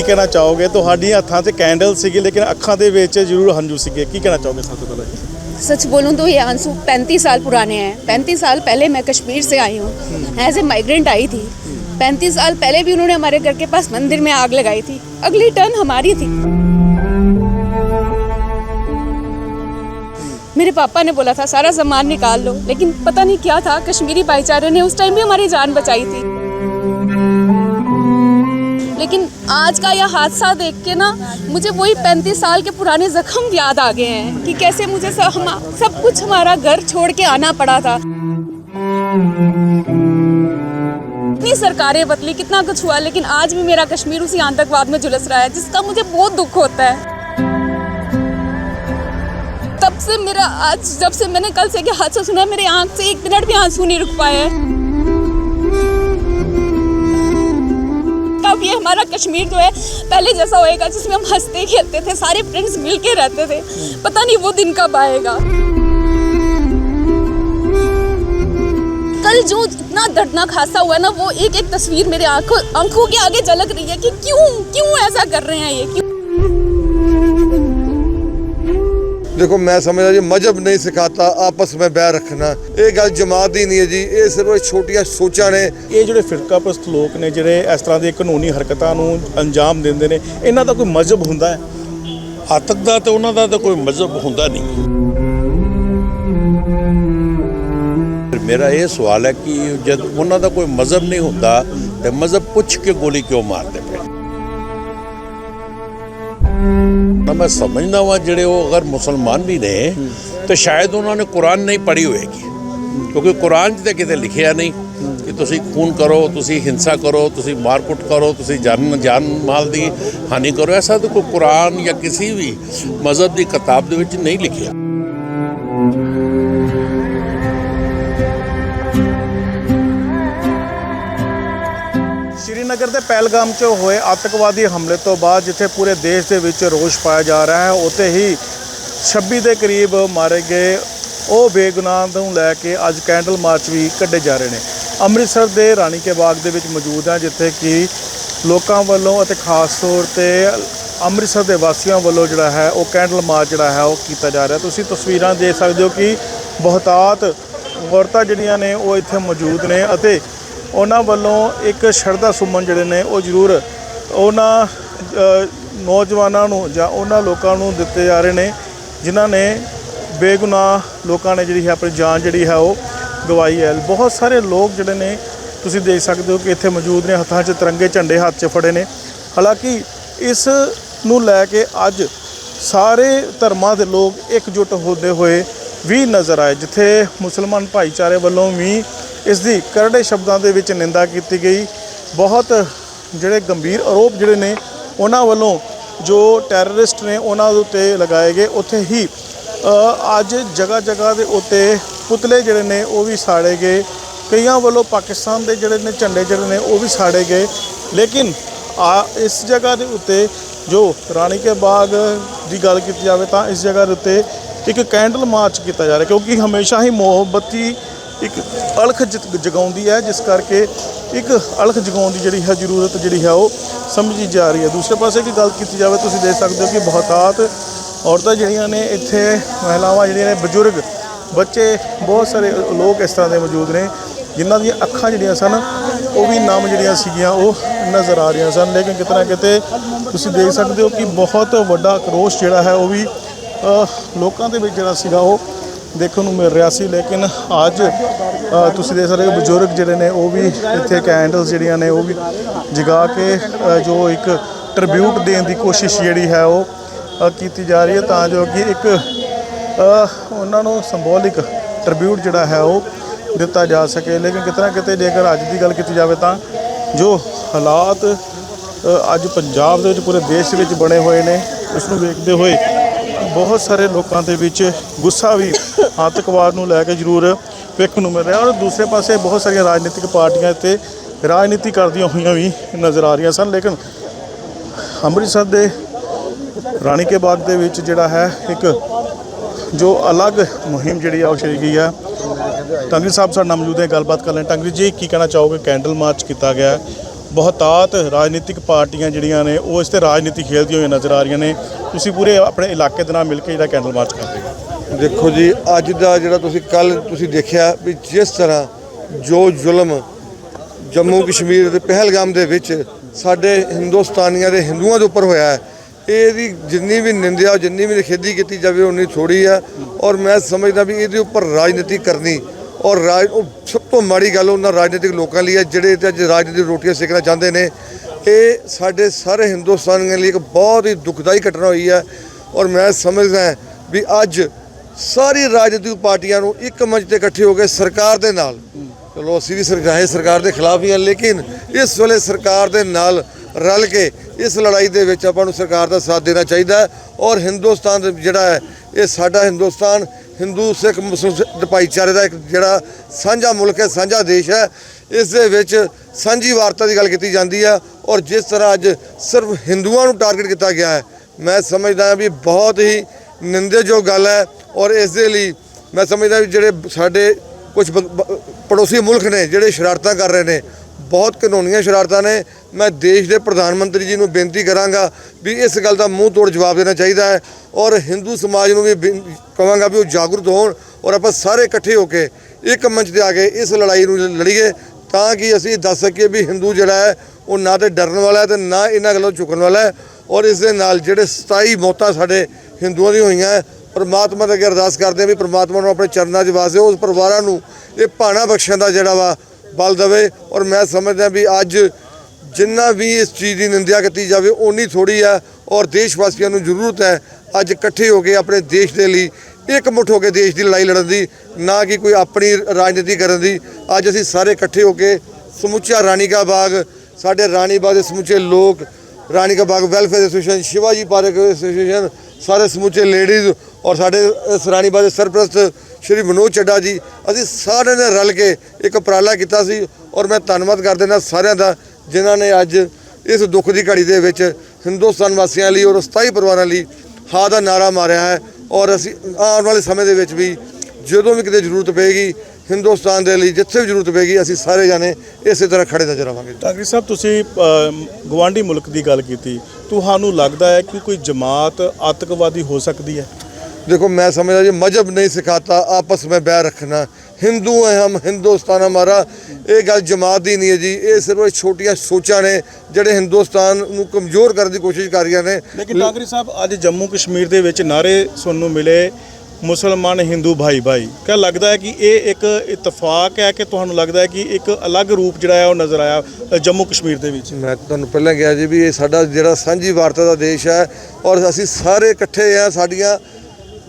ਕੀ ਕਹਿਣਾ ਚਾਹੋਗੇ ਤੁਹਾਡੀਆਂ ਹੱਥਾਂ 'ਚ ਕੈਂਡਲ ਸੀਗੀ ਲੇਕਿਨ ਅੱਖਾਂ ਦੇ ਵਿੱਚ ਜ਼ਰੂਰ ਹੰਝੂ ਸੀਗੇ ਕੀ ਕਹਿਣਾ ਚਾਹੋਗੇ ਸਭ ਤੋਂ ਪਹਿਲਾਂ ਜੀ सच बोलूं तो ये आंसू 35 साल पुराने हैं 35 साल पहले मैं कश्मीर से आई हूँ एज ए माइग्रेंट आई थी 35 साल पहले भी उन्होंने हमारे घर के पास मंदिर में आग लगाई थी अगली टर्न हमारी थी मेरे पापा ने बोला था सारा सामान निकाल लो लेकिन पता नहीं क्या था कश्मीरी भाईचारे ने उस टाइम भी हमारी जान बचाई थी लेकिन आज का यह हादसा देख के ना, मुझे वही पैंतीस साल के पुराने जख्म याद आ गए हैं कि कैसे मुझे सब हम सब कुछ हमारा घर छोड़ के आना पड़ा था। इतनी सरकारें बदली, कितना कुछ हुआ, लेकिन आज भी मेरा कश्मीर उसी आतंकवाद में झुलस रहा है, जिसका मुझे बहुत दुख होता है। तब से मेरा आज जब से मैंने कल से हादसा सुना, मेरे आँख से एक मिनट भी आँसू नहीं रुक पाए हैं। हमारा कश्मीर जो है, पहले जैसा होएगा, जिसमें हम हँसते खेलते थे, सारे फ्रेंड्स मिल के रहते थे। पता नहीं वो दिन कब आएगा। कल जो इतना दर्दनाक हादसा हुआ ना, वो एक एक तस्वीर मेरे आँखों आँखों के आगे झलक रही है कि क्यों क्यों ऐसा कर रहे हैं ये? क्यों? ਦੇਖੋ ਮੈਂ ਸਮਝਦਾ ਜੀ ਮਜਹਬ ਨਹੀਂ ਸਿਖਾਤਾ ਆਪਸ ਵਿੱਚ ਬੈਰ ਰੱਖਣਾ। ਇਹ ਗੱਲ ਜਮਾਤ ਦੀ ਨਹੀਂ ਹੈ ਜੀ ਇਹ ਸਿਰਫ ਛੋਟੀਆਂ ਸੋਚਾਂ ਨੇ। ਇਹ ਜਿਹੜੇ ਫਿਰਕਾ ਪ੍ਰਸਤ ਲੋਕ ਨੇ ਜਿਹੜੇ ਇਸ ਤਰ੍ਹਾਂ ਦੀ ਕਾਨੂੰਨੀ ਹਰਕਤਾਂ ਨੂੰ ਅੰਜਾਮ ਦਿੰਦੇ ਨੇ ਇਹਨਾਂ ਦਾ ਕੋਈ ਮਜ਼ਹਬ ਹੁੰਦਾ ਹੈ? ਆਤਕ ਦਾ ਤੇ ਉਹਨਾਂ ਦਾ ਤਾਂ ਕੋਈ ਮਜ਼ਹਬ ਹੁੰਦਾ ਨਹੀਂ। ਮੇਰਾ ਇਹ ਸਵਾਲ ਹੈ ਕਿ ਜਦ ਉਹਨਾਂ ਦਾ ਕੋਈ ਮਜ਼ਹਬ ਨਹੀਂ ਹੁੰਦਾ ਤੇ ਮਜ਼ਹਬ ਪੁੱਛ ਕੇ ਗੋਲੀ ਕਿਉਂ ਮਾਰਦੇ? ਤਾਂ ਮੈਂ ਸਮਝਦਾ ਵਾਂ ਜਿਹੜੇ ਉਹ ਅਗਰ ਮੁਸਲਮਾਨ ਵੀ ਨੇ, ਤੇ ਸ਼ਾਇਦ ਉਹਨਾਂ ਨੇ ਕੁਰਾਨ ਨਹੀਂ ਪੜ੍ਹੀ ਹੋਏਗੀ। ਕਿਉਂਕਿ ਕੁਰਾਨ 'ਚ ਤਾਂ ਕਿਤੇ ਲਿਖਿਆ ਨਹੀਂ ਕਿ ਤੁਸੀਂ ਖੂਨ ਕਰੋ, ਤੁਸੀਂ ਹਿੰਸਾ ਕਰੋ, ਤੁਸੀਂ ਮਾਰਕੁੱਟ ਕਰੋ, ਤੁਸੀਂ ਜਾਨ ਜਾਨ ਮਾਲ ਦੀ ਹਾਨੀ ਕਰੋ। ਐਸਾ ਤਾਂ ਕੋਈ ਕੁਰਾਨ ਜਾਂ ਕਿਸੇ ਵੀ ਮਜ਼ਹਬ ਦੀ ਕਿਤਾਬ ਦੇ ਵਿੱਚ ਨਹੀਂ ਲਿਖਿਆ। ਪਹਿਲਗਾਮ 'ਚ ਹੋਏ ਆਤੰਕਵਾਦੀ ਹਮਲੇ ਤੋਂ ਬਾਅਦ ਜਿੱਥੇ ਪੂਰੇ ਦੇਸ਼ ਦੇ ਵਿੱਚ ਰੋਸ਼ ਪਾਇਆ ਜਾ ਰਿਹਾ ਹੈ, ਉੱਥੇ ਹੀ 26 ਦੇ ਕਰੀਬ ਮਾਰੇ ਗਏ ਉਹ ਬੇਗੁਨਾਹ ਨੂੰ ਲੈ ਕੇ ਅੱਜ ਕੈਂਡਲ ਮਾਰਚ ਵੀ ਕੱਢੇ ਜਾ ਰਹੇ ਨੇ। ਅੰਮ੍ਰਿਤਸਰ ਦੇ ਰਾਣੀ ਕੇ ਬਾਗ ਦੇ ਵਿੱਚ ਮੌਜੂਦ ਹਾਂ, ਜਿੱਥੇ ਕਿ ਲੋਕਾਂ ਵੱਲੋਂ ਅਤੇ ਖਾਸ ਤੌਰ ਤੇ ਅੰਮ੍ਰਿਤਸਰ ਦੇ ਵਾਸੀਆਂ ਵੱਲੋਂ ਜਿਹੜਾ ਹੈ, ਉਹ ਕੈਂਡਲ ਮਾਰਚ ਜਿਹੜਾ ਹੈ, ਉਹ ਕੀਤਾ ਜਾ ਰਿਹਾ। ਤੁਸੀਂ ਤਸਵੀਰਾਂ ਦੇਖ ਸਕਦੇ ਹੋ ਕਿ ਬਹੁਤਾਤ ਔਰਤਾਂ ਜਿਹੜੀਆਂ ਨੇ, ਉਹ ਇੱਥੇ ਮੌਜੂਦ ਨੇ ਅਤੇ ਉਹਨਾਂ ਵੱਲੋਂ ਇੱਕ ਸ਼ਰਧਾ ਸੁਮਨ ਜਿਹੜੇ ਨੇ, ਉਹ ਜ਼ਰੂਰ ਉਹਨਾਂ ਨੌਜਵਾਨਾਂ ਨੂੰ ਜਾਂ ਉਹਨਾਂ ਲੋਕਾਂ ਨੂੰ ਦਿੱਤੇ ਜਾ ਰਹੇ ਨੇ, ਜਿਨ੍ਹਾਂ ਨੇ ਬੇਗੁਨਾਹ ਲੋਕਾਂ ਨੇ ਜਿਹੜੀ ਹੈ ਆਪਣੀ ਜਾਨ ਜਿਹੜੀ ਹੈ ਉਹ ਗਵਾਈ ਹੈ। ਬਹੁਤ ਸਾਰੇ ਲੋਕ ਜਿਹੜੇ ਨੇ, ਤੁਸੀਂ ਦੇਖ ਸਕਦੇ ਹੋ ਕਿ ਇੱਥੇ ਮੌਜੂਦ ਨੇ, ਹੱਥਾਂ 'ਚ ਤਿਰੰਗੇ, ਝੰਡੇ ਹੱਥ 'ਚ ਫੜੇ ਨੇ। ਹਾਲਾਂਕਿ ਇਸ ਨੂੰ ਲੈ ਕੇ ਅੱਜ ਸਾਰੇ ਧਰਮਾਂ ਦੇ ਲੋਕ ਇਕਜੁੱਟ ਹੁੰਦੇ ਹੋਏ ਵੀ ਨਜ਼ਰ ਆਏ, ਜਿੱਥੇ ਮੁਸਲਮਾਨ ਭਾਈਚਾਰੇ ਵੱਲੋਂ ਵੀ ਇਸ ਦੀ ਕਰੜੇ ਸ਼ਬਦਾਂ ਦੇ ਵਿੱਚ ਨਿੰਦਾ ਕੀਤੀ ਗਈ। ਬਹੁਤ ਜਿਹੜੇ ਗੰਭੀਰ ਆਰੋਪ ਜਿਹੜੇ ਨੇ, ਉਹਨਾਂ ਵੱਲੋਂ ਜੋ ਟੈਰਰਿਸਟ ਨੇ ਉਹਨਾਂ ਦੇ ਉੱਤੇ ਲਗਾਏ ਗਏ। ਉੱਥੇ ਹੀ ਅੱਜ ਜਗ੍ਹਾ ਜਗ੍ਹਾ ਦੇ ਉੱਤੇ ਪੁਤਲੇ ਜਿਹੜੇ ਨੇ, ਉਹ ਵੀ ਸਾੜੇ ਗਏ। ਕਈਆਂ ਵੱਲੋਂ ਪਾਕਿਸਤਾਨ ਦੇ ਜਿਹੜੇ ਨੇ ਝੰਡੇ ਜਿਹੜੇ ਨੇ, ਉਹ ਵੀ ਸਾੜੇ ਗਏ। ਲੇਕਿਨ ਆ, ਇਸ ਜਗ੍ਹਾ ਦੇ ਉੱਤੇ ਜੋ ਰਾਣੀ ਕੇ ਬਾਗ ਦੀ ਗੱਲ ਕੀਤੀ ਜਾਵੇ ਤਾਂ ਇਸ ਜਗ੍ਹਾ ਦੇ ਉੱਤੇ ਇੱਕ ਕੈਂਡਲ ਮਾਰਚ ਕੀਤਾ ਜਾ ਰਿਹਾ, ਕਿਉਂਕਿ ਹਮੇਸ਼ਾ ਹੀ ਮੁਹੱਬਤੀ ਇੱਕ ਅਲਖ ਜਗ- ਜਗਾਉਂਦੀ ਹੈ, ਜਿਸ ਕਰਕੇ ਇੱਕ ਅਲਖ ਜਗਾਉਣ ਦੀ ਜਿਹੜੀ ਹੈ ਜ਼ਰੂਰਤ ਜਿਹੜੀ ਹੈ ਉਹ ਸਮਝੀ ਜਾ ਰਹੀ ਹੈ। ਦੂਸਰੇ ਪਾਸੇ ਕੀ ਗੱਲ ਕੀਤੀ ਜਾਵੇ, ਤੁਸੀਂ ਦੇਖ ਸਕਦੇ ਹੋ ਕਿ ਬਹੁਤਾਤ ਔਰਤਾਂ ਜਿਹੜੀਆਂ ਨੇ ਇੱਥੇ ਮਹਿਲਾਵਾਂ ਜਿਹੜੀਆਂ ਨੇ, ਬਜ਼ੁਰਗ ਬੱਚੇ, ਬਹੁਤ ਸਾਰੇ ਲੋਕ ਇਸ ਤਰ੍ਹਾਂ ਦੇ ਮੌਜੂਦ ਨੇ, ਜਿਨ੍ਹਾਂ ਦੀਆਂ ਅੱਖਾਂ ਜਿਹੜੀਆਂ ਸਨ, ਉਹ ਵੀ ਨਮ ਜਿਹੜੀਆਂ ਸੀਗੀਆਂ, ਉਹ ਨਜ਼ਰ ਆ ਰਹੀਆਂ ਸਨ। ਲੇਕਿਨ ਕਿਤੇ ਨਾ ਕਿਤੇ ਤੁਸੀਂ ਦੇਖ ਸਕਦੇ ਹੋ ਕਿ ਬਹੁਤ ਵੱਡਾ ਕਰੋਸ਼ ਜਿਹੜਾ ਹੈ, ਉਹ ਵੀ ਲੋਕਾਂ ਦੇ ਵਿੱਚ ਜਿਹੜਾ ਸੀਗਾ, ਉਹ ਦੇਖਣ ਨੂੰ ਮਿਲ ਰਿਹਾ ਸੀ, ਲੇਕਿਨ ਅੱਜ ਤੁਸੀਂ ਦੇਖ ਸਕਦੇ ਹੋ ਬਜ਼ੁਰਗ ਜਿਹੜੇ ਨੇ, ਉਹ ਵੀ ਇੱਥੇ ਕੈਂਡਲਸ ਜਿਹੜੀਆਂ ਨੇ, ਉਹ ਵੀ ਜਗਾ ਕੇ ਜੋ ਇੱਕ ਟ੍ਰਿਬਿਊਟ ਦੇਣ ਦੀ ਕੋਸ਼ਿਸ਼ ਜਿਹੜੀ ਹੈ, ਉਹ ਕੀਤੀ ਜਾ ਰਹੀ ਹੈ, ਤਾਂ ਜੋ ਕਿ ਇੱਕ ਉਹਨਾਂ ਨੂੰ ਸਿੰਬੋਲਿਕ ਟ੍ਰਿਬਿਊਟ ਜਿਹੜਾ ਹੈ, ਉਹ ਦਿੱਤਾ ਜਾ ਸਕੇ। ਲੇਕਿਨ ਕਿਤੇ ਨਾ ਕਿਤੇ ਜੇਕਰ ਅੱਜ ਦੀ ਗੱਲ ਕੀਤੀ ਜਾਵੇ ਤਾਂ, ਜੋ ਹਾਲਾਤ ਅੱਜ ਪੰਜਾਬ ਦੇ ਵਿੱਚ, ਪੂਰੇ ਦੇਸ਼ ਵਿੱਚ ਬਣੇ ਹੋਏ ਨੇ ਉਸ ਨੂੰ ਵੇਖਦੇ ਹੋਏ ਬਹੁਤ ਸਾਰੇ ਲੋਕਾਂ ਦੇ ਵਿੱਚ ਗੁੱਸਾ ਵੀ ਆਤੰਕਵਾਦ ਨੂੰ ਲੈ ਕੇ ਜ਼ਰੂਰ ਵੇਖਣ ਨੂੰ ਮਿਲ ਰਿਹਾ ਔਰ ਦੂਸਰੇ ਪਾਸੇ ਬਹੁਤ ਸਾਰੀਆਂ ਰਾਜਨੀਤਿਕ ਪਾਰਟੀਆਂ ਇੱਥੇ ਰਾਜਨੀਤੀ ਕਰਦੀਆਂ ਹੋਈਆਂ ਵੀ ਨਜ਼ਰ ਆ ਰਹੀਆਂ ਸਨ, ਲੇਕਿਨ ਅੰਮ੍ਰਿਤਸਰ ਦੇ ਰਾਣੀ ਕੇ ਬਾਗ ਦੇ ਵਿੱਚ ਜਿਹੜਾ ਹੈ ਇੱਕ ਜੋ ਅਲੱਗ ਮੁਹਿੰਮ ਜਿਹੜੀ ਆ ਉਹ ਛੇੜੀ ਗਈ ਆ ਟੰਗਰੀ ਸਾਹਿਬ ਸਾਡੇ ਨਾਲ ਮੌਜੂਦ ਹੈ ਗੱਲਬਾਤ ਕਰ ਲੈਣ। ਟੰਗਰੀ ਜੀ, ਕੀ ਕਹਿਣਾ ਚਾਹੋਗੇ? ਕੈਂਡਲ ਮਾਰਚ ਕੀਤਾ ਗਿਆ ਬਹੁਤਾਤ ਰਾਜਨੀਤਿਕ ਪਾਰਟੀਆਂ ਜਿਹੜੀਆਂ ਨੇ, ਉਹ ਇਸ ਤੇ ਰਾਜਨੀਤੀ ਖੇਡਦੀਆਂ ਹੋਈਆਂ ਨਜ਼ਰ ਆ ਰਹੀਆਂ ਨੇ। ਤੁਸੀਂ ਪੂਰੇ ਆਪਣੇ ਇਲਾਕੇ ਦੇ ਨਾਲ ਮਿਲ ਕੇ ਜਿਹੜਾ ਕੈਂਡਲ ਮਾਰਚ ਕਰਦੇ ਹੋ। ਦੇਖੋ ਜੀ, ਅੱਜ ਦਾ ਜਿਹੜਾ ਤੁਸੀਂ ਕੱਲ ਤੁਸੀਂ ਦੇਖਿਆ ਵੀ ਜਿਸ ਤਰ੍ਹਾਂ ਜੋ ਜ਼ੁਲਮ ਜੰਮੂ ਕਸ਼ਮੀਰ ਦੇ ਪਹਿਲਗਾਮ ਦੇ ਵਿੱਚ ਸਾਡੇ ਹਿੰਦੁਸਤਾਨੀਆਂ ਦੇ ਹਿੰਦੂਆਂ ਦੇ ਉੱਪਰ ਹੋਇਆ ਹੈ, ਇਹਦੀ ਜਿੰਨੀ ਵੀ ਨਿੰਦਿਆ, ਜਿੰਨੀ ਵੀ ਨਿਖੇਧੀ ਕੀਤੀ ਜਾਵੇ, ਉਨੀ ਥੋੜੀ ਹੈ ਔਰ ਮੈਂ ਸਮਝਦਾ ਵੀ ਇਹਦੇ ਉੱਪਰ ਰਾਜਨੀਤੀ ਕਰਨੀ, ਔਰ ਰਾਜ ਸਭ ਤੋਂ ਮਾੜੀ ਗੱਲ ਉਹਨਾਂ ਰਾਜਨੀਤਿਕ ਲੋਕਾਂ ਲਈ ਹੈ, ਜਿਹੜੇ ਤੇ ਅੱਜ ਰਾਜਨੀਤਿਕ ਰੋਟੀਆਂ ਸੇਕਣਾ ਚਾਹੁੰਦੇ ਨੇ। ਇਹ ਸਾਡੇ ਸਾਰੇ ਹਿੰਦੁਸਤਾਨੀਆਂ ਲਈ ਇੱਕ ਬਹੁਤ ਹੀ ਦੁਖਦਾਈ ਘਟਨਾ ਹੋਈ ਹੈ। ਔਰ ਮੈਂ ਸਮਝਦਾ ਵੀ ਅੱਜ ਸਾਰੀ ਰਾਜਨੀਤਿਕ ਪਾਰਟੀਆਂ ਨੂੰ ਇੱਕ ਮੰਚ ਤੇ ਇਕੱਠੇ ਹੋ ਕੇ ਸਰਕਾਰ ਦੇ ਨਾਲ। ਚਲੋ, ਅਸੀਂ ਵੀ ਸਰਕਾਰ ਸਰਕਾਰ ਦੇ ਖਿਲਾਫ ਹੀ ਹਾਂ ਲੇਕਿਨ ਇਸ ਵੇਲੇ ਸਰਕਾਰ ਦੇ ਨਾਲ ਰਲ ਕੇ ਇਸ ਲੜਾਈ ਦੇ ਵਿੱਚ ਆਪਾਂ ਨੂੰ ਸਰਕਾਰ ਦਾ ਸਾਥ ਦੇਣਾ ਚਾਹੀਦਾ ਔਰ ਹਿੰਦੁਸਤਾਨ ਜਿਹੜਾ ਹੈ, ਇਹ ਸਾਡਾ ਹਿੰਦੁਸਤਾਨ, ਹਿੰਦੂ, ਸਿੱਖ ਮੁਸਲਿਮ ਭਾਈਚਾਰੇ ਦਾ ਇੱਕ ਜਿਹੜਾ ਸਾਂਝਾ ਮੁਲਕ ਹੈ, ਸਾਂਝਾ ਦੇਸ਼ ਹੈ, ਇਸ ਦੇ ਵਿੱਚ ਸਾਂਝੀ ਵਾਰਤਾ ਦੀ ਗੱਲ ਕੀਤੀ ਜਾਂਦੀ ਹੈ ਔਰ ਜਿਸ ਤਰ੍ਹਾਂ ਅੱਜ ਸਿਰਫ ਹਿੰਦੂਆਂ ਨੂੰ ਟਾਰਗੇਟ ਕੀਤਾ ਗਿਆ ਹੈ, ਮੈਂ ਸਮਝਦਾ ਹਾਂ ਵੀ ਬਹੁਤ ਹੀ ਨਿੰਦੇਯੋਗ ਗੱਲ ਹੈ ਔਰ ਇਸ ਦੇ ਲਈ ਮੈਂ ਸਮਝਦਾ ਵੀ ਜਿਹੜੇ ਸਾਡੇ ਕੁਝ ਪੜੋਸੀ ਮੁਲਕ ਨੇ ਜਿਹੜੇ ਸ਼ਰਾਰਤਾਂ ਕਰ ਰਹੇ ਨੇ, ਬਹੁਤ ਕਾਨੂੰਨੀਆਂ ਸ਼ਰਾਰਤਾਂ ਨੇ, ਮੈਂ ਦੇਸ਼ ਦੇ ਪ੍ਰਧਾਨ ਮੰਤਰੀ ਜੀ ਨੂੰ ਬੇਨਤੀ ਕਰਾਂਗਾ ਵੀ ਇਸ ਗੱਲ ਦਾ ਮੂੰਹ ਤੋੜ ਜਵਾਬ ਦੇਣਾ ਚਾਹੀਦਾ ਹੈ ਔਰ ਹਿੰਦੂ ਸਮਾਜ ਨੂੰ ਵੀ ਬੇਨ- ਕਹਾਂਗਾ ਵੀ ਉਹ ਜਾਗਰੂਕ ਹੋਣ ਔਰ ਆਪਾਂ ਸਾਰੇ ਇਕੱਠੇ ਹੋ ਕੇ ਇੱਕ ਮੰਚ ਤੇ ਆ ਕੇ ਇਸ ਲੜਾਈ ਨੂੰ ਲੜੀਏ ਤਾਂ ਕਿ ਅਸੀਂ ਦੱਸ ਸਕੀਏ ਵੀ ਹਿੰਦੂ ਜਿਹੜਾ ਹੈ ਉਹ ਨਾ ਤੇ ਡਰਨ ਵਾਲਾ ਹੈ ਤੇ ਨਾ ਇਹਨਾਂ ਗੱਲੋਂ ਝੁਕਣ ਵਾਲਾ ਹੈ ਔਰ ਇਸ ਦੇ ਨਾਲ ਜਿਹੜੇ 27 ਮੌਤਾਂ ਸਾਡੇ ਹਿੰਦੂਆਂ ਦੀ ਹੋਈਆਂ ਹੈ, ਪਰਮਾਤਮਾ ਦੇ ਅੱਗੇ ਅਰਦਾਸ ਕਰਦੇ ਹਾਂ ਵੀ ਪਰਮਾਤਮਾ ਨੂੰ ਆਪਣੇ ਚਰਨਾਂ 'ਚ ਵਾਸੇ ਉਸ ਪਰਿਵਾਰਾਂ ਨੂੰ ਇਹ ਭਾਣਾ ਬਖਸ਼ਣ ਦਾ ਜਿਹੜਾ ਵਾ ਬਲ ਦੇਵੇ। ਔਰ ਮੈਂ ਸਮਝਦਾ ਵੀ ਅੱਜ ਜਿੰਨਾ ਵੀ ਇਸ ਚੀਜ਼ ਦੀ ਨਿੰਦਿਆ ਕੀਤੀ ਜਾਵੇ ਓਨੀ ਥੋੜੀ ਹੈ। ਔਰ ਦੇਸ਼ ਵਾਸੀਆਂ ਨੂੰ ਜ਼ਰੂਰਤ ਹੈ ਅੱਜ ਇਕੱਠੇ ਹੋ ਕੇ ਆਪਣੇ ਦੇਸ਼ ਦੇ ਲਈ ਇੱਕ ਮੁੱਠ ਹੋ ਕੇ ਦੇਸ਼ ਦੀ ਲੜਾਈ ਲੜਨ ਦੀ ਨਾ ਕਿ ਕੋਈ ਆਪਣੀ ਰਾਜਨੀਤੀ ਕਰਨ ਦੀ। ਅੱਜ ਅਸੀਂ ਸਾਰੇ ਇਕੱਠੇ ਹੋ ਕੇ ਸਮੁੱਚਾ ਰਾਣੀ ਕਾ ਬਾਗ ਸਾਡੇ ਰਾਣੀ ਬਾਗ ਦੇ ਸਮੁੱਚੇ ਲੋਕ Rani ka Bagh welfare association Shivaji park association ਸਾਰੇ ਸਮੁੱਚੇ ਲੇਡੀਜ਼ ਔਰ ਸਾਡੇ ਇਸ ਰਾਣੀ ਦੇ ਸਰਪ੍ਰਸਤ ਸ਼੍ਰੀ ਮਨੋਜ ਚੱਡਾ ਜੀ ਅਸੀਂ ਸਾਰਿਆਂ ਨੇ ਰਲ ਕੇ ਇੱਕ ਉਪਰਾਲਾ ਕੀਤਾ ਸੀ ਔਰ ਮੈਂ ਧੰਨਵਾਦ ਕਰ ਦਿੰਦਾ ਸਾਰਿਆਂ ਦਾ ਜਿਨ੍ਹਾਂ ਨੇ ਅੱਜ ਇਸ ਦੁੱਖ ਦੀ ਘੜੀ ਦੇ ਵਿੱਚ ਹਿੰਦੁਸਤਾਨ ਵਾਸੀਆਂ ਲਈ ਔਰ 27 ਪਰਿਵਾਰਾਂ ਲਈ ਹਾਂ ਦਾ ਨਾਰਾ ਮਾਰਿਆ ਹੈ ਔਰ ਅਸੀਂ ਆਉਣ ਵਾਲੇ ਸਮੇਂ ਦੇ ਵਿੱਚ ਵੀ ਜਦੋਂ ਵੀ ਕਿਤੇ ਜ਼ਰੂਰਤ ਪਏਗੀ ਹਿੰਦੁਸਤਾਨ ਦੇ ਲਈ ਜਿੱਥੇ ਵੀ ਜ਼ਰੂਰਤ ਪਏਗੀ ਅਸੀਂ ਸਾਰੇ ਜਾਣੇ ਇਸੇ ਤਰ੍ਹਾਂ ਖੜੇ ਨਜ਼ਰ ਆਵਾਂਗੇ। ਡਾਕਟਰ ਸਾਹਿਬ ਤੁਸੀਂ ਅਮ, ਗਵਾਂਢੀ ਮੁਲਕ ਦੀ ਗੱਲ ਕੀਤੀ। ਤੁਹਾਨੂੰ ਲੱਗਦਾ ਹੈ ਕਿ ਕੋਈ ਜਮਾਤ ਆਤੰਕਵਾਦੀ ਹੋ ਸਕਦੀ ਹੈ देखो मैं समझ रहा जी मजहब नहीं सिखाता आपस में बैर रखना ਹਿੰਦੂ ਹੈ ਹਮ ਹਿੰਦੁਸਤਾਨ ਹਮਾਰਾ ਇਹ ਗੱਲ ਜਮਾਤ ਦੀ ਨਹੀਂ ਹੈ ਜੀ ਇਹ ਸਿਰਫ ਛੋਟੀਆਂ ਸੋਚਾਂ ਨੇ ਜਿਹੜੇ ਹਿੰਦੁਸਤਾਨ ਨੂੰ ਕਮਜ਼ੋਰ ਕਰਨ ਦੀ ਕੋਸ਼ਿਸ਼ ਕਰ ਰਹੀਆਂ ਨੇ ਲੇਕਿਨ ਟਾਂਗਰੀ ਸਾਹਿਬ ਅੱਜ ਜੰਮੂ ਕਸ਼ਮੀਰ ਦੇ ਵਿੱਚ ਨਾਰੇ ਸੁਣਨ ਨੂੰ ਮਿਲੇ ਮੁਸਲਮਾਨ ਹਿੰਦੂ ਭਾਈ ਭਾਈ। ਕਿਆ ਲੱਗਦਾ ਹੈ ਕਿ ਇਹ ਇੱਕ ਇਤਫਾਕ ਹੈ ਕਿ ਤੁਹਾਨੂੰ ਲੱਗਦਾ ਹੈ ਕਿ ਇੱਕ ਅਲੱਗ ਰੂਪ ਜਿਹੜਾ ਹੈ ਉਹ ਨਜ਼ਰ ਆਇਆ ਜੰਮੂ ਕਸ਼ਮੀਰ ਦੇ ਵਿੱਚ? ਮੈਂ ਤੁਹਾਨੂੰ ਪਹਿਲਾਂ ਕਿਹਾ ਜੀ ਵੀ ਇਹ ਸਾਡਾ ਜਿਹੜਾ ਸਾਂਝੀ ਵਾਰਤਾ ਦਾ ਦੇਸ਼ ਹੈ ਔਰ ਅਸੀਂ ਸਾਰੇ ਇਕੱਠੇ ਆ ਸਾਡੀਆਂ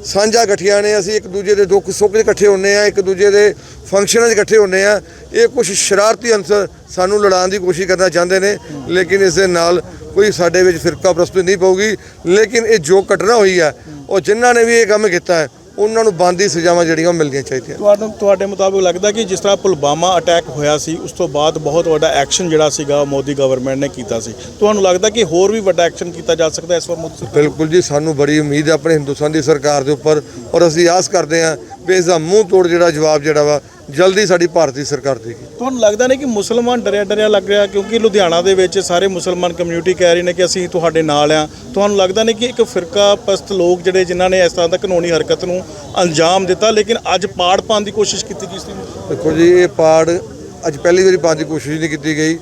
ਸਾਂਝਾ ਇਕੱਠੀਆਂ ਨੇ, ਅਸੀਂ ਇੱਕ ਦੂਜੇ ਦੇ ਦੁੱਖ ਸੁੱਖ 'ਚ ਇਕੱਠੇ ਹੁੰਨੇ ਆ ਇੱਕ ਦੂਜੇ ਦੇ ਫੰਕਸ਼ਨਾਂ 'ਚ ਇਕੱਠੇ ਹੁੰਨੇ ਆ ਇਹ ਕੁਝ ਸ਼ਰਾਰਤੀ ਅੰਸਰ ਸਾਨੂੰ ਲੜਾਉਣ ਦੀ ਕੋਸ਼ਿਸ਼ ਕਰਨਾ ਚਾਹੁੰਦੇ ਨੇ, ਲੇਕਿਨ ਇਸ ਦੇ ਨਾਲ ਕੋਈ ਸਾਡੇ ਵਿੱਚ ਫਿਰਕਾ ਪ੍ਰਸਤੀ ਨਹੀਂ ਪਊਗੀ। ਲੇਕਿਨ ਇਹ ਜੋ ਘਟਨਾ ਹੋਈ ਹੈ, ਉਹ ਜਿਨ੍ਹਾਂ ਨੇ ਵੀ ਇਹ ਕੰਮ ਕੀਤਾ ਹੈ ਉਹਨਾਂ ਨੂੰ ਬੰਦੀ ਸਜ਼ਾਵਾਂ ਜਿਹੜੀਆਂ ਉਹ ਮਿਲਣੀਆਂ ਚਾਹੀਦੀਆਂ। ਤੁਹਾਨੂੰ ਤੁਹਾਡੇ ਮੁਤਾਬਕ ਲੱਗਦਾ ਕਿ ਜਿਸ ਤਰ੍ਹਾਂ ਪੁਲਵਾਮਾ ਅਟੈਕ ਹੋਇਆ ਸੀ ਉਸ ਤੋਂ ਬਾਅਦ ਬਹੁਤ ਵੱਡਾ ਐਕਸ਼ਨ ਜਿਹੜਾ ਸੀਗਾ ਮੋਦੀ ਗਵਰਨਮੈਂਟ ਨੇ ਕੀਤਾ ਸੀ। ਤੁਹਾਨੂੰ ਲੱਗਦਾ ਕਿ ਹੋਰ ਵੀ ਵੱਡਾ ਐਕਸ਼ਨ ਕੀਤਾ ਜਾ ਸਕਦਾ ਇਸ ਵਾਰ ਮੋਦੀ ਸਰਕਾਰ? ਬਿਲਕੁਲ ਜੀ ਸਾਨੂੰ ਬੜੀ ਉਮੀਦ ਹੈ ਆਪਣੇ ਹਿੰਦੁਸਤਾਨ ਦੀ ਸਰਕਾਰ ਦੇ ਉੱਪਰ ਔਰ ਅਸੀਂ ਆਸ ਕਰਦੇ ਹਾਂ ਵੀ ਇਸ ਦਾ ਮੂੰਹ ਤੋੜ ਜਿਹੜਾ ਜਵਾਬ ਜਿਹੜਾ ਵਾ ਜਲਦੀ ਸਾਡੀ ਭਾਰਤੀ ਸਰਕਾਰ ਦੇਗੀ। ਤੁਹਾਨੂੰ ਲੱਗਦਾ ਨਹੀਂ ਕਿ ਮੁਸਲਮਾਨ ਡਰਿਆ ਡਰਿਆ ਲੱਗ ਰਿਹਾ? ਕਿਉਂਕਿ ਲੁਧਿਆਣਾ ਦੇ ਵਿੱਚ ਸਾਰੇ ਮੁਸਲਮਾਨ ਕਮਿਊਨਿਟੀ ਕਹਿ ਰਹੇ ਨੇ ਕਿ ਅਸੀਂ ਤੁਹਾਡੇ ਨਾਲ ਆ। ਤੁਹਾਨੂੰ ਲੱਗਦਾ ਨਹੀਂ ਕਿ ਇੱਕ ਫਿਰਕਾ ਪਸਤ ਲੋਕ ਜਿਹੜੇ ਜਿਨ੍ਹਾਂ ਨੇ ਇਸ ਤਰ੍ਹਾਂ ਦਾ ਕਾਨੂੰਨੀ ਹਰਕਤ ਨੂੰ ਅੰਜਾਮ ਦਿੱਤਾ ਲੇਕਿਨ ਅੱਜ ਪਾੜ ਪਾਉਣ ਦੀ ਕੋਸ਼ਿਸ਼ ਕੀਤੀ ਗਈ ਸੀ ਦੇਖੋ ਜੀ ਇਹ ਪਾੜ ਅੱਜ ਪਹਿਲੀ ਵਾਰੀ ਪਾਉਣ ਦੀ ਕੋਸ਼ਿਸ਼ ਨਹੀਂ ਕੀਤੀ ਗਈ।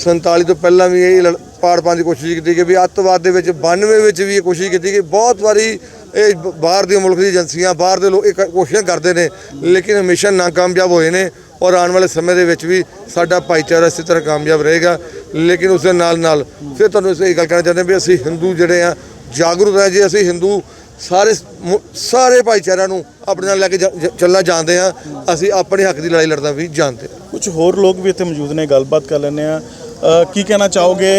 47 ਤੋਂ ਪਹਿਲਾਂ ਵੀ ਇਹ ਪਾੜ ਪਾਉਣ ਦੀ ਕੋਸ਼ਿਸ਼ ਕੀਤੀ ਗਈ ਵੀ ਅੱਤਵਾਦ ਦੇ ਵਿੱਚ 92 ਵਿੱਚ ਵੀ ਇਹ ਕੋਸ਼ਿਸ਼ ਕੀਤੀ ਗਈ ਬਹੁਤ ਵਾਰੀ ਇਹ ਬਾਹਰ ਦੇ ਮੁਲਕ ਦੀ ਏਜੰਸੀਆਂ, ਬਾਹਰ ਦੇ ਲੋਕ ਇਹ ਕ- ਕੋਸ਼ਿਸ਼ਾਂ ਕਰਦੇ ਨੇ, ਲੇਕਿਨ ਹਮੇਸ਼ਾ ਨਾਕਾਮਯਾਬ ਹੋਏ ਨੇ ਔਰ ਆਉਣ ਵਾਲੇ ਸਮੇਂ ਦੇ ਵਿੱਚ ਵੀ ਸਾਡਾ ਭਾਈਚਾਰਾ ਇਸੇ ਤਰ੍ਹਾਂ ਕਾਮਯਾਬ ਰਹੇਗਾ। ਲੇਕਿਨ ਉਸ ਦੇ ਨਾਲ ਨਾਲ ਫਿਰ ਤੁਹਾਨੂੰ ਇਹ ਗੱਲ ਕਹਿਣਾ ਚਾਹੁੰਦੇ ਵੀ ਅਸੀਂ ਹਿੰਦੂ ਜਿਹੜੇ ਆ, ਜਾਗਰੂਕ ਹੈ ਜੇ, ਅਸੀਂ ਹਿੰਦੂ ਸਾਰੇ ਸਾਰੇ ਭਾਈਚਾਰਿਆਂ ਨੂੰ ਆਪਣੇ ਨਾਲ ਲੈ ਕੇ ਜਾ- ਜ- ਚੱਲਣਾ ਜਾਣਦੇ ਆ ਅਸੀਂ ਆਪਣੇ ਹੱਕ ਦੀ ਲੜਾਈ ਲੜਨਾ ਵੀ ਜਾਣਦੇ ਹਾਂ। ਕੁਝ ਹੋਰ ਲੋਕ ਵੀ ਇੱਥੇ ਮੌਜੂਦ ਨੇ, ਗੱਲਬਾਤ ਕਰ ਲੈਂਦੇ ਆ ਕੀ ਕਹਿਣਾ ਚਾਹੋਗੇ?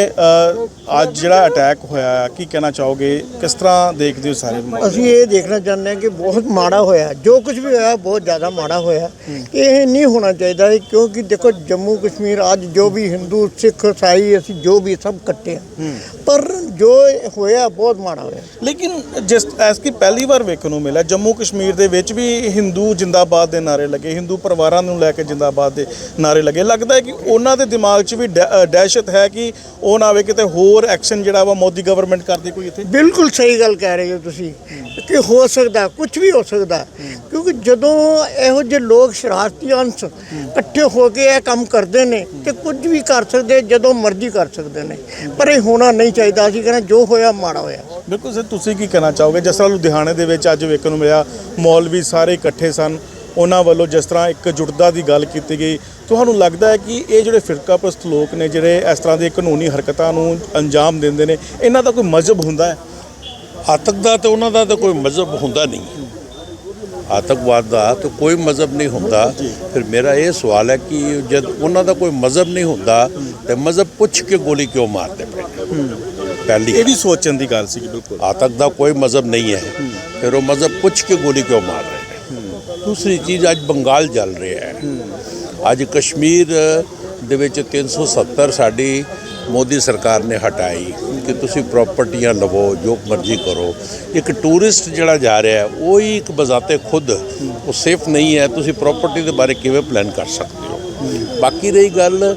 ਅੱਜ ਜਿਹੜਾ ਅਟੈਕ ਹੋਇਆ ਹੈ, ਕੀ ਕਹਿਣਾ ਚਾਹੋਗੇ? ਕਿਸ ਤਰ੍ਹਾਂ ਦੇਖਦੇ ਹੋ ਸਾਰੇ? ਅਸੀਂ ਇਹ ਦੇਖਣਾ ਚਾਹੁੰਦੇ ਹਾਂ ਕਿ ਬਹੁਤ ਮਾੜਾ ਹੋਇਆ। ਜੋ ਕੁਝ ਵੀ ਹੋਇਆ ਬਹੁਤ ਜ਼ਿਆਦਾ ਮਾੜਾ ਹੋਇਆ। ਇਹ ਨਹੀਂ ਹੋਣਾ ਚਾਹੀਦਾ ਕਿਉਂਕਿ ਦੇਖੋ ਜੰਮੂ ਕਸ਼ਮੀਰ ਅੱਜ ਜੋ ਵੀ ਹਿੰਦੂ ਸਿੱਖ ਈਸਾਈ ਅਸੀਂ ਜੋ ਵੀ ਸਭ ਹਾਂ। ਪਰ ਜੋ ਹੋਇਆ ਬਹੁਤ ਮਾੜਾ ਹੋਇਆ। ਲੇਕਿਨ ਜਿਸ ਐਸ ਕੀ ਪਹਿਲੀ ਵਾਰ ਵੇਖਣ ਨੂੰ ਮਿਲਿਆ ਜੰਮੂ ਕਸ਼ਮੀਰ ਦੇ ਵਿੱਚ ਵੀ ਹਿੰਦੂ ਜਿੰਦਾਬਾਦ ਦੇ ਨਾਰੇ ਲੱਗੇ ਹਿੰਦੂ ਪਰਿਵਾਰਾਂ ਨੂੰ ਲੈ ਕੇ ਜਿੰਦਾਬਾਦ ਦੇ ਨਾਰੇ ਲੱਗੇ। ਲੱਗਦਾ ਹੈ ਕਿ ਉਹਨਾਂ ਦੇ ਦਿਮਾਗ 'ਚ ਵੀ ਦਹਿਸ਼ਤ ਹੈ ਕਿ ਉਹ ਨਾ ਆਵੇ ਕਿਤੇ ਹੋਰ ਐਕਸ਼ਨ ਜਿਹੜਾ ਵਾ ਮੋਦੀ ਗਵਰਨਮੈਂਟ ਕਰਦੀ ਕੋਈ ਇੱਥੇ? ਬਿਲਕੁਲ ਸਹੀ ਗੱਲ ਕਹਿ ਰਹੇ ਹੋ ਤੁਸੀਂ ਕਿ ਹੋ ਸਕਦਾ ਕੁਝ ਵੀ ਹੋ ਸਕਦਾ। ਕਿਉਂਕਿ ਜਦੋਂ ਇਹੋ ਜਿਹੇ ਲੋਕ ਸ਼ਰਾਰਤੀ ਅੰਸ਼ ਇਕੱਠੇ ਹੋ ਕੇ ਇਹ ਕੰਮ ਕਰਦੇ ਨੇ ਤੇ ਕੁਝ ਵੀ ਕਰ ਸਕਦੇ ਜਦੋਂ ਮਰਜ਼ੀ ਕਰ ਸਕਦੇ ਨੇ। ਪਰ ਇਹ ਹੋਣਾ ਨਹੀਂ ਚਾਹੀਦਾ ਸੀ ਕਹਿੰਦੇ ਜੋ ਹੋਇਆ ਮਾੜਾ ਹੋਇਆ। ਬਿਲਕੁਲ ਸਰ ਤੁਸੀਂ ਕੀ ਕਹਿਣਾ ਚਾਹੋਗੇ? ਜਿਸ ਤਰ੍ਹਾਂ ਲੁਧਿਆਣੇ ਦੇ ਵਿੱਚ ਅੱਜ ਵੇਖਣ ਨੂੰ ਮਿਲਿਆ ਮੌਲਵੀ ਸਾਰੇ ਇਕੱਠੇ ਸਨ। ਉਹਨਾਂ ਵੱਲੋਂ ਜਿਸ ਤਰ੍ਹਾਂ ਇੱਕ ਜੁਟਦਾ ਦੀ ਗੱਲ ਕੀਤੀ ਗਈ ਤੁਹਾਨੂੰ ਲੱਗਦਾ ਹੈ ਕਿ ਇਹ ਜਿਹੜੇ ਫਿਰਕਾਪ੍ਰਸਤ ਲੋਕ ਨੇ ਜਿਹੜੇ ਇਸ ਤਰ੍ਹਾਂ ਦੀ ਕਾਨੂੰਨੀ ਹਰਕਤਾਂ ਨੂੰ ਅੰਜਾਮ ਦਿੰਦੇ ਨੇ ਇਹਨਾਂ ਦਾ ਕੋਈ ਮਜ਼ਹਬ ਹੁੰਦਾ ਹੈ? ਆਤੰਕ ਦਾ ਤੇ ਉਹਨਾਂ ਦਾ ਤਾਂ ਕੋਈ ਮਜ਼ਹਬ ਹੁੰਦਾ ਨਹੀਂ। ਆਤੰਕਵਾਦ ਦਾ ਤਾਂ ਕੋਈ ਮਜ਼ਹਬ ਨਹੀਂ ਹੁੰਦਾ। ਫਿਰ ਮੇਰਾ ਇਹ ਸਵਾਲ ਹੈ ਕਿ ਜਦ ਉਹਨਾਂ ਦਾ ਕੋਈ ਮਜ਼ਹਬ ਨਹੀਂ ਹੁੰਦਾ ਤੇ ਮਜ਼ਹਬ ਪੁੱਛ ਕੇ ਗੋਲੀ ਕਿਉਂ ਮਾਰਦੇ ਪਏ? ਪਹਿਲੀ ਇਹ ਵੀ ਸੋਚਣ ਦੀ ਗੱਲ ਸੀ ਬਿਲਕੁਲ। ਆਤੰਕ ਦਾ ਕੋਈ ਮਜ਼ਹਬ ਨਹੀਂ ਹੈ। ਫਿਰ ਉਹ ਮਜ਼ਹਬ ਪੁੱਛ ਕੇ ਗੋਲੀ ਕਿਉਂ ਮਾਰ ਰਹੇ ਨੇ? ਦੂਸਰੀ ਚੀਜ਼ ਅੱਜ ਬੰਗਾਲ ਚੱਲ ਰਿਹਾ ਹੈ। ਅੱਜ ਕਸ਼ਮੀਰ ਦੇ ਵਿੱਚ 370 ਸਾਡੀ ਮੋਦੀ ਸਰਕਾਰ ਨੇ ਹਟਾਈ ਕਿ ਤੁਸੀਂ ਪ੍ਰਾਪਰਟੀਆਂ ਲਵੋ, ਜੋ ਮਰਜ਼ੀ ਕਰੋ। ਇੱਕ ਟੂਰਿਸਟ ਜਿਹੜਾ ਜਾ ਰਿਹਾ ਹੈ, ਉਹ ਹੀ ਇੱਕ ਬਜ਼ਾਤੇ ਖੁਦ, ਉਹ ਸੇਫ ਨਹੀਂ ਹੈ। ਤੁਸੀਂ ਪ੍ਰਾਪਰਟੀ ਦੇ ਬਾਰੇ ਕਿਵੇਂ ਪਲਾਨ ਕਰ ਸਕਦੇ ਹੋ? ਬਾਕੀ ਰਹੀ ਗੱਲ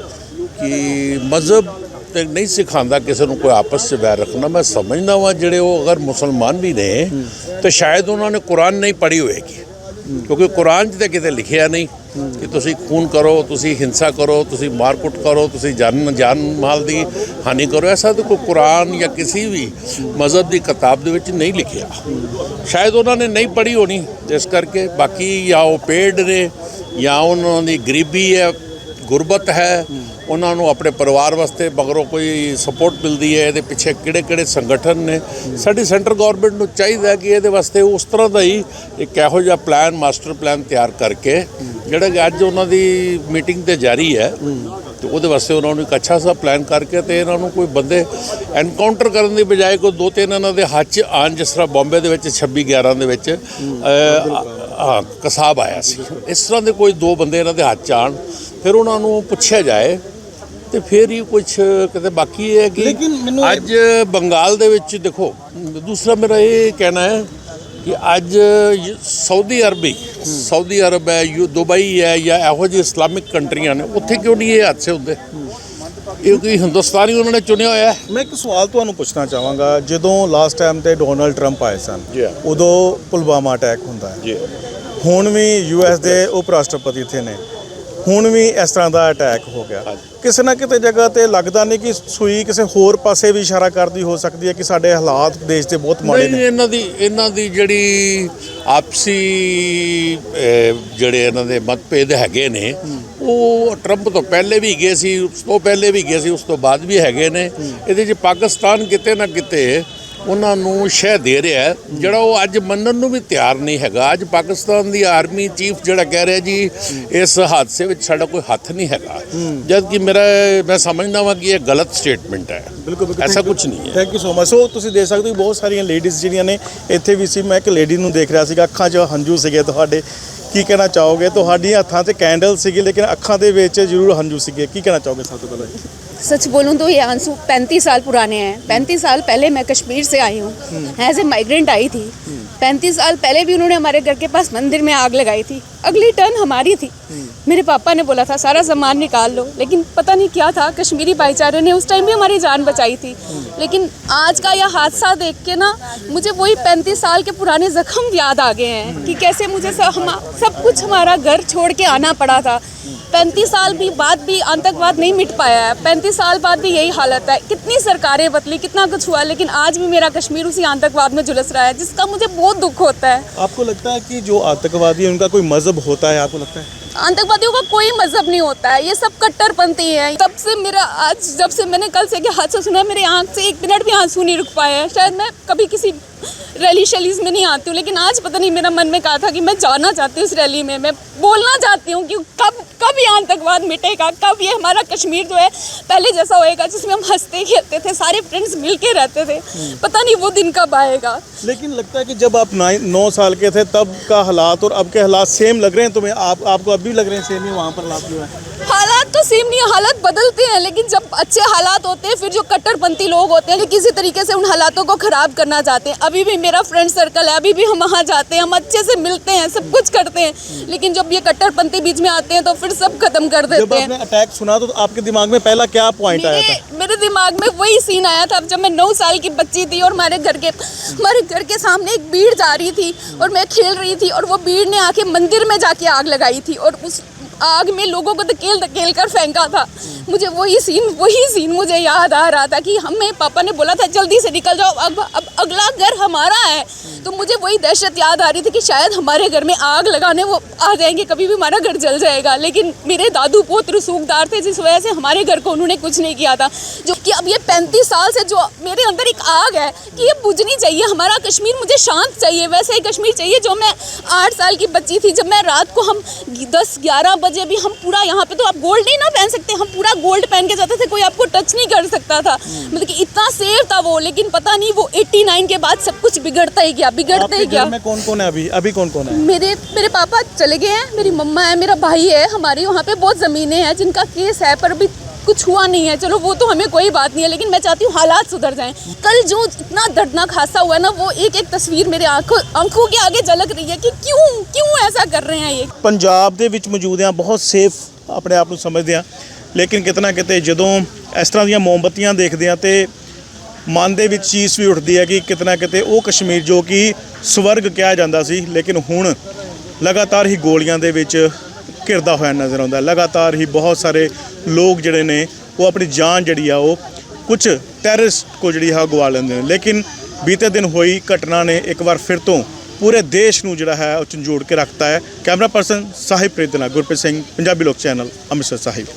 ਕਿ ਮਜ਼ਹਬ ਤੇ ਨਹੀਂ ਸਿਖਾਉਂਦਾ ਕਿਸੇ ਨੂੰ ਕੋਈ ਆਪਸ 'ਚ ਵੈਰ ਰੱਖਣਾ, ਮੈਂ ਸਮਝਦਾ ਵਾਂ ਜਿਹੜੇ ਉਹ ਅਗਰ ਮੁਸਲਮਾਨ ਵੀ ਨੇ, ਤੇ ਸ਼ਾਇਦ ਉਹਨਾਂ ਨੇ ਕੁਰਾਨ ਨਹੀਂ ਪੜ੍ਹੀ ਹੋਏਗੀ। ਕਿਉਂਕਿ ਕੁਰਾਨ 'ਚ ਤਾਂ ਕਿਤੇ ਲਿਖਿਆ ਨਹੀਂ ਕਿ ਤੁਸੀਂ ਖੂਨ ਕਰੋ, ਤੁਸੀਂ ਹਿੰਸਾ ਕਰੋ, ਤੁਸੀਂ ਮਾਰਕੁੱਟ ਕਰੋ, ਤੁਸੀਂ ਜਾਨ ਜਾਨ ਮਾਲ ਦੀ ਹਾਨੀ ਕਰੋ। ਐਸਾ ਤਾਂ ਕੋਈ ਕੁਰਾਨ ਜਾਂ ਕਿਸੇ ਵੀ ਮਜ਼ਹਬ ਦੀ ਕਿਤਾਬ ਦੇ ਵਿੱਚ ਨਹੀਂ ਲਿਖਿਆ। ਸ਼ਾਇਦ ਉਹਨਾਂ ਨੇ ਨਹੀਂ ਪੜ੍ਹੀ ਹੋਣੀ, ਇਸ ਕਰਕੇ ਬਾਕੀ ਜਾਂ ਉਹ ਪੇਡ ਨੇ ਜਾਂ ਉਹਨਾਂ ਦੀ ਗਰੀਬੀ ਹੈ ਗੁਰਬਤ ਹੈ ਉਹਨਾਂ ਨੂੰ ਆਪਣੇ ਪਰਿਵਾਰ ਵਾਸਤੇ ਮਗਰੋਂ ਕੋਈ ਸਪੋਰਟ ਮਿਲਦੀ ਹੈ ਇਹਦੇ ਪਿੱਛੇ ਕਿਹੜੇ ਕਿਹੜੇ ਸੰਗਠਨ ਨੇ। ਸਾਡੀ ਸੈਂਟਰ ਗਵਰਨਮੈਂਟ ਨੂੰ ਚਾਹੀਦਾ ਕਿ ਇਹਦੇ ਵਾਸਤੇ ਉਸ ਤਰ੍ਹਾਂ ਦਾ ਹੀ ਇੱਕ ਇਹੋ ਜਿਹਾ ਪਲਾਨ ਮਾਸਟਰ ਪਲਾਨ ਤਿਆਰ ਕਰਕੇ ਜਿਹੜਾ ਕਿ ਅੱਜ ਉਹਨਾਂ ਦੀ ਮੀਟਿੰਗ ਤੇ ਜਾਰੀ ਹੈ ਤੇ ਉਹਦੇ ਵਾਸਤੇ ਉਹਨਾਂ ਨੂੰ ਇੱਕ ਅੱਛਾ ਸਾ ਪਲਾਨ ਕਰਕੇ ਤੇ ਇਹਨਾਂ ਨੂੰ ਕੋਈ ਬੰਦੇ ਐਨਕਾਊਂਟਰ ਕਰਨ ਦੀ ਬਜਾਏ ਕੋਈ ਦੋ ਤਿੰਨ ਇਹਨਾਂ ਦੇ ਹੱਥ 'ਚ ਆਉਣ ਜਿਸ ਤਰ੍ਹਾਂ ਬੰਬੇ ਦੇ ਵਿੱਚ 26 11 ਦੇ ਵਿੱਚ ਹਾਂ ਕਸਾਬ ਆਇਆ ਸੀ। ਇਸ ਤਰ੍ਹਾਂ ਦੇ ਕੋਈ ਦੋ ਬੰਦੇ ਇਹਨਾਂ ਦੇ ਹੱਥ 'ਚ ਆਉਣ ਫਿਰ ਉਹਨਾਂ ਨੂੰ ਪੁੱਛਿਆ ਜਾਏ ਤੇ ਫਿਰ ਹੀ ਕੁਝ ਕਿਤੇ ਬਾਕੀ ਹੈ ਕਿ ਅੱਜ ਬੰਗਾਲ ਦੇ ਵਿੱਚ ਦੇਖੋ ਦੂਸਰਾ ਮੇਰਾ ਇਹ ਕਹਿਣਾ ਹੈ ਕਿ ਅੱਜ ਸਾਊਦੀ ਅਰਬੀ ਸਾਊਦੀ ਅਰਬ ਹੈ ਯੂ ਦੁਬਈ ਹੈ ਜਾਂ ਇਹੋ ਜਿਹੀ ਇਸਲਾਮਿਕ ਕੰਟਰੀਆਂ ਨੇ ਉੱਥੇ ਕਿਉਂ ਨਹੀਂ ਇਹ ਹਾਦਸੇ ਹੁੰਦੇ? ਇਹ ਕੋਈ ਹਿੰਦੁਸਤਾਨੀ ਉਹਨਾਂ ਨੇ ਚੁਣਿਆ ਹੋਇਆ ਹੈ? ਮੈਂ ਇੱਕ ਸਵਾਲ ਤੁਹਾਨੂੰ ਪੁੱਛਣਾ ਚਾਹਾਂਗਾ ਜਦੋਂ ਲਾਸਟ ਟਾਈਮ ਤੇ ਡੋਨਲਡ ਟਰੰਪ ਆਏ ਸਨ। ਉਦੋਂ ਪੁਲਵਾਮਾ ਅਟੈਕ ਹੁੰਦਾ ਹੈ। ਜੀ। ਹੁਣ ਵੀ ਯੂਐਸ ਦੇ ਉਪ ਰਾਸ਼ਟਰਪਤੀ ਇੱਥੇ ਨੇ। ਹੁਣ ਵੀ ਇਸ ਤਰ੍ਹਾਂ ਦਾ ਅਟੈਕ ਹੋ ਗਿਆ। ਕਿਸੇ ਨਾ ਕਿਤੇ ਜਗ੍ਹਾ ਤੇ ਲੱਗਦਾ ਨਹੀਂ ਕਿ ਸੂਈ ਕਿਸੇ ਹੋਰ ਪਾਸੇ ਵੀ ਇਸ਼ਾਰਾ ਕਰਦੀ ਹੋ ਸਕਦੀ ਹੈ ਕਿ ਸਾਡੇ ਹਾਲਾਤ ਦੇਸ਼ ਦੇ ਬਹੁਤ ਮਾੜੇ ਨੇ। ਇਹਨਾਂ ਦੀ ਇਹਨਾਂ ਦੀ ਜਿਹੜੀ ਆਪਸੀ ਜਿਹੜੇ ਇਹਨਾਂ ਦੇ ਮਤਭੇਦ ਹੈਗੇ ਨੇ ਉਹ ਟਰੰਪ ਤੋਂ ਪਹਿਲੇ ਵੀ ਗਏ ਸੀ ਉਸ ਤੋਂ ਪਹਿਲੇ ਵੀ ਗਏ ਸੀ ਉਸ ਤੋਂ ਬਾਅਦ ਵੀ ਹੈਗੇ ਨੇ। ਇਹਦੇ 'ਚ ਪਾਕਿਸਤਾਨ ਕਿਤੇ ਨਾ ਕਿਤੇ ਉਹਨਾਂ ਨੂੰ ਸ਼ਹਿ ਦੇ ਰਿਹਾ ਜਿਹੜਾ ਉਹ ਅੱਜ ਮੰਨਣ ਨੂੰ ਵੀ ਤਿਆਰ ਨਹੀਂ ਹੈਗਾ। ਅੱਜ ਪਾਕਿਸਤਾਨ ਦੀ ਆਰਮੀ ਚੀਫ ਜਿਹੜਾ ਕਹਿ ਰਿਹਾ ਜੀ ਇਸ ਹਾਦਸੇ ਵਿੱਚ ਸਾਡਾ ਕੋਈ ਹੱਥ ਨਹੀਂ ਹੈਗਾ। ਜਦ ਕਿ ਮੇਰਾ ਮੈਂ ਸਮਝਦਾ ਵਾਂ ਕਿ ਇਹ ਗਲਤ ਸਟੇਟਮੈਂਟ ਹੈ। ਬਿਲਕੁਲ ਐਸਾ ਕੁਝ ਨਹੀਂ ਹੈ। Thank you so much so ਤੁਸੀਂ ਦੇਖ ਸਕਦੇ ਹੋ ਬਹੁਤ ਸਾਰੀਆਂ ਲੇਡੀਜ਼ ਜਿਹੜੀਆਂ ਨੇ ਇੱਥੇ ਵੀ ਸੀ। ਮੈਂ ਇੱਕ ਲੇਡੀ ਨੂੰ ਦੇਖ ਰਿਹਾ ਸੀਗਾ। ਅੱਖਾਂ 'ਚ ਹੰਝੂ ਸੀਗੇ ਤੁਹਾਡੇ। ਕੀ ਕਹਿਣਾ ਚਾਹੋਗੇ? ਤੁਹਾਡੀਆਂ ਹੱਥਾਂ 'ਤੇ ਕੈਂਡਲ ਸੀਗੇ ਲੇਕਿਨ ਅੱਖਾਂ ਦੇ ਵਿੱਚ ਜ਼ਰੂਰ ਹੰਝੂ ਸੀਗੇ। ਕੀ ਕਹਿਣਾ ਚਾਹੋਗੇ ਸਭ ਤੋਂ ਪਹਿਲਾਂ सच बोलूँ तो ये आँसू पैंतीस साल पुराने हैं। पैंतीस साल पहले मैं कश्मीर से आई हूँ। एज ए माइग्रेंट आई थी। पैंतीस साल पहले भी उन्होंने हमारे घर के पास मंदिर में आग लगाई थी। अगली टर्न हमारी थी। मेरे पापा ने बोला था सारा सामान निकाल लो। लेकिन पता नहीं क्या था कश्मीरी भाईचारे ने उस टाइम भी हमारी जान बचाई थी। लेकिन आज का यह हादसा देख के ना मुझे वही पैंतीस साल के पुराने जख्म याद आ गए हैं कि कैसे मुझे सब, हम, सब कुछ हमारा घर छोड़ के आना पड़ा था। पैंतीस साल भी बाद भी आतंकवाद नहीं मिट पाया है पैंतीस साल बाद भी यही हालत है कितनी सरकारें बदली कितना कुछ हुआ लेकिन आज भी मेरा कश्मीर उसी आतंकवाद में झुलस रहा है जिसका मुझे बहुत दुख होता है आपको लगता है कि जो आतंकवादी है उनका कोई मजहब होता है आपको लगता है आतंकवादियों का कोई मज़हब नहीं होता है। ये सब कट्टरपंथी है। तब से मेरा आज जब से मैंने कल से के हादसा सुना मेरे आँख से एक मिनट भी आँसू नहीं रुक पाए हैं। शायद मैं कभी किसी रैली शैलीज में नहीं आती हूँ लेकिन आज पता नहीं मेरा मन में कहा था कि मैं जाना चाहती हूँ इस रैली में। मैं बोलना चाहती हूँ कि कब कब ये आतंकवाद मिटेगा कब ये हमारा कश्मीर जो है पहले जैसा होएगा जिसमें हम हँसते खेलते थे सारे फ्रेंड्स मिल के रहते थे। पता नहीं वो दिन कब आएगा। लेकिन लगता है कि जब आप नौ साल के थे तब का हालात और अब के हालात सेम लग रहे हैं। तुम्हें आप आपको अब भी लग रहे हैं सेम ही वहाँ पर हालात जो है हालात तो सेम नहीं हालात बदलते हैं लेकिन जब अच्छे हालात होते हैं फिर जो कट्टरपंथी लोग होते हैं ये किसी तरीके से उन हालातों को खराब करना चाहते हैं। अभी भी मेरा फ्रेंड सर्कल है अभी भी हम वहाँ जाते हैं हम अच्छे से मिलते हैं सब कुछ करते हैं। लेकिन जब ये कट्टरपंथी बीच में आते हैं तो फिर सब खत्म कर देते हैं। अटैक सुना तो आपके दिमाग में पहला क्या पॉइंट आया था? मेरे मेरे दिमाग में वही सीन आया था जब मैं नौ साल की बच्ची थी और हमारे घर के हमारे घर के सामने एक भीड़ जा रही थी और मैं खेल रही थी और वो भीड़ ने आके मंदिर में जाके आग लगाई थी और उस आग में लोगों को धकेल धकेल कर फेंका था मुझे वही सीन वही सीन मुझे याद आ रहा था कि हमें पापा ने बोला था जल्दी से निकल जाओ अब अब अगला घर हमारा है तो मुझे वही दहशत याद आ रही थी कि शायद हमारे घर में आग लगाने वो आ जाएँगे, कभी भी हमारा घर जल जाएगा। लेकिन मेरे दादू बहुत रसूखदार थे, जिस वजह से हमारे घर को उन्होंने कुछ नहीं किया था। जो कि अब ये पैंतीस साल से जो मेरे अंदर एक आग है कि ये बुझनी चाहिए, हमारा कश्मीर मुझे शांत चाहिए। वैसे ही कश्मीर चाहिए जो मैं आठ साल की बच्ची थी। जब मैं रात को हम दस ग्यारह बजे भी हम पूरा यहाँ पे तो आप गोल्ड नहीं ना पहन सकते, हम पूरा गोल्ड पहन के जाते थे, कोई आपको टच नहीं कर सकता था। मतलब कि इतना सेफ़ था वो, लेकिन पता नहीं वो 89 के बाद सब कुछ बिगड़ता ही गया। बिगड़ता आपके ही गया घर में कौन कौन है अभी अभी कौन कौन है मेरे मेरे पापा चले गए हैं मेरी मम्मा है मेरा भाई है हमारी वहाँ पे बहुत ज़मीनें हैं जिनका केस है पर अभी कुछ हुआ नहीं है चलो वो तो हमें कोई बात नहीं है लेकिन मैं चाहती हूँ हालात सुधर जाएं कल जो इतना दर्दनाक हादसा हुआ है ना वो एक एक तस्वीर मेरे आंखों आंखों के आगे झलक रही है कि क्यों क्यों ऐसा कर रहे हैं ये ਪੰਜਾਬ ਦੇ ਵਿੱਚ ਮੌਜੂਦ ਆ ਬਹੁਤ ਸੇਫ ਆਪਣੇ ਆਪ ਨੂੰ ਸਮਝਦੇ ਆ ਲੇਕਿਨ ਕਿਤਨਾ ਕਿਤੇ ਜਦੋਂ ਇਸ ਤਰ੍ਹਾਂ ਦੀਆਂ ਮੋਮਬੱਤੀਆਂ ਦੇਖਦੇ ਆ ਤੇ ਮਨ ਦੇ ਵਿੱਚ ਚੀਜ਼ ਵੀ ਉੱਠਦੀ ਹੈ ਕਿ ਕਿਤਨਾ ਕਿਤੇ ਉਹ ਕਸ਼ਮੀਰ ਜੋ ਕਿ ਸਵਰਗ ਕਿਹਾ ਜਾਂਦਾ ਸੀ, ਲੇਕਿਨ ਹੁਣ ਲਗਾਤਾਰ ਹੀ ਗੋਲੀਆਂ ਦੇ ਵਿੱਚ ਘਿਰਦਾ ਹੋਇਆ ਨਜ਼ਰ ਆਉਂਦਾ ਲਗਾਤਾਰ ਹੀ ਬਹੁਤ ਸਾਰੇ ਲੋਕ ਜਿਹੜੇ ਨੇ, ਉਹ ਆਪਣੀ ਜਾਨ ਜਿਹੜੀ ਆ, ਉਹ ਕੁਝ ਟੈਰਰਿਸਟ ਕੋ ਜਿਹੜੀ ਆ ਗਵਾ ਲੈਂਦੇ ਨੇ। ਲੇਕਿਨ ਬੀਤੇ ਦਿਨ ਹੋਈ ਘਟਨਾ ਨੇ ਇੱਕ ਵਾਰ ਫਿਰ ਤੋਂ ਪੂਰੇ ਦੇਸ਼ ਨੂੰ ਜਿਹੜਾ ਹੈ, ਉਹ ਝੰਜੋੜ ਕੇ ਰੱਖਤਾ ਹੈ। ਕੈਮਰਾ ਪਰਸਨ ਸਾਹਿਬ ਪ੍ਰੀਤਨਾ ਗੁਰਪ੍ਰੀਤ ਸਿੰਘ, ਪੰਜਾਬੀ ਲੋਕ ਚੈਨਲ, ਅੰਮ੍ਰਿਤਸਰ ਸਾਹਿਬ।